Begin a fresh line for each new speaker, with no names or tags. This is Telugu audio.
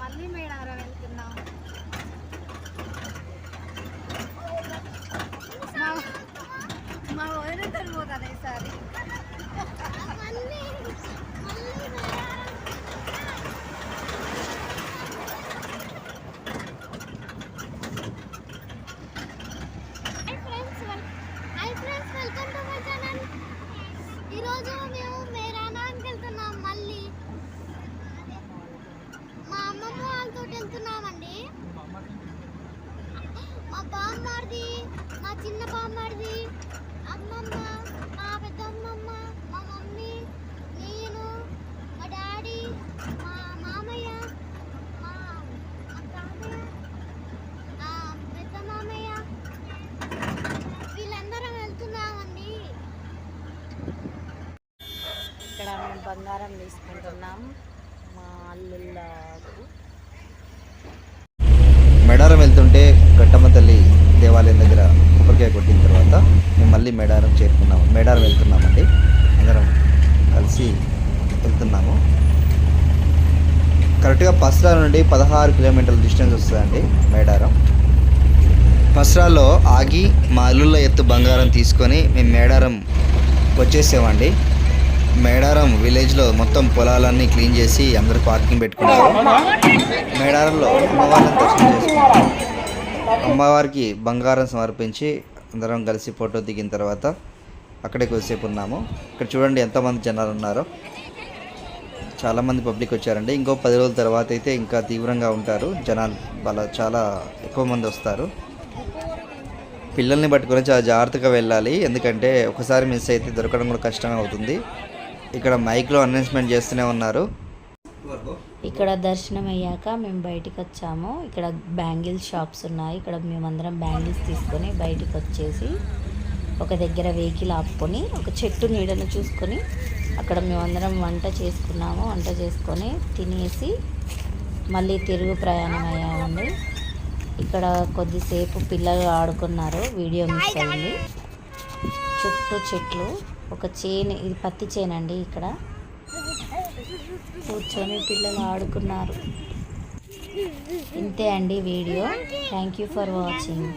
మళ్ళీ మేడారం వెళ్తున్నాం మా- మా వదిన పోతాను ఈసారి
ఈరోజు మేము మేరానానికి వెళ్తున్నాం మళ్ళీ మా అమ్మమ్మ వాళ్ళతో వెళ్తున్నామండి మా బామ్మడిది మా చిన్న బామ్మడిది అమ్మమ్మ మా పెద్దమ్మమ్మ మా మమ్మీ నేను మా డాడీ మా మామయ్య మా మా తాతయ్య ఆ పెద్ద మామయ్య. వీళ్ళందరం వెళ్తున్నామండి.
ఇక్కడ మేము బంగారం తీసుకుంటున్నాం. మా అల్లుళ్ళకు.
మేడారం వెళ్తుంటే గట్టమ్మ తల్లి దేవాలయం దగ్గర కొబ్బరికాయ కొట్టిన తర్వాత మేము మళ్ళీ మేడారం చేరుకున్నాము. మేడారం వెళ్తున్నామండి. అందరం కలిసి వెళ్తున్నాము. కరెక్ట్గా పస్రా నుండి పదహారు కిలోమీటర్ల డిస్టెన్స్ వస్తుందండి మేడారం. పస్రాలో ఆగి మా అల్లుళ్ళ ఎత్తు బంగారం తీసుకొని మేము మేడారం వచ్చేసామండి. మేడారం విలేజ్లో మొత్తం పొలాలన్నీ క్లీన్ చేసి అందరూ పార్కింగ్ పెట్టుకున్నారు. మేడారంలో అమ్మవారిని దర్శనం చేసుకున్నాం. అమ్మవారికి బంగారం సమర్పించి అందరం కలిసి ఫోటో దిగిన తర్వాత అక్కడే కొద్దిసేపు ఉన్నాము. ఇక్కడ చూడండి ఎంతమంది జనాలు ఉన్నారో. చాలామంది పబ్లిక్ వచ్చారండి. ఇంకో పది రోజుల తర్వాత అయితే ఇంకా తీవ్రంగా ఉంటారు. జనాలు వాళ్ళ చాలా ఎక్కువ మంది వస్తారు. పిల్లల్ని పట్టుకొని చాలా జాగ్రత్తగా వెళ్ళాలి. ఎందుకంటే ఒకసారి మిస్ అయితే దొరకడం కూడా కష్టమే అవుతుంది. ఇక్కడ మైక్లో అనౌన్స్మెంట్ చేస్తూనే ఉన్నారు.
ఇక్కడ దర్శనం అయ్యాక మేము బయటికి వచ్చాము ఇక్కడ బ్యాంగిల్ షాప్స్ ఉన్నాయి. ఇక్కడ మేమందరం బ్యాంగిల్స్ తీసుకొని బయటికి వచ్చేసి ఒక దగ్గర వెహికల్ ఆపుకొని ఒక చెట్టు నీడను చూసుకొని అక్కడ మేమందరం వంట చేసుకున్నాము. వంట చేసుకొని తినేసి మళ్ళీ తిరుగు ప్రయాణం అయ్యామండి. ఇక్కడ కొద్దిసేపు పిల్లలు ఆడుకున్నారు. వీడియో మిస్ అయింది. చుట్టూ చెట్లు. ఒక చేను ఇది పత్తి చేను అండి ఇక్కడ. కూర్చొని పిల్లలు ఆడుకున్నారు. ఇంతే అండి video. Thank you for watching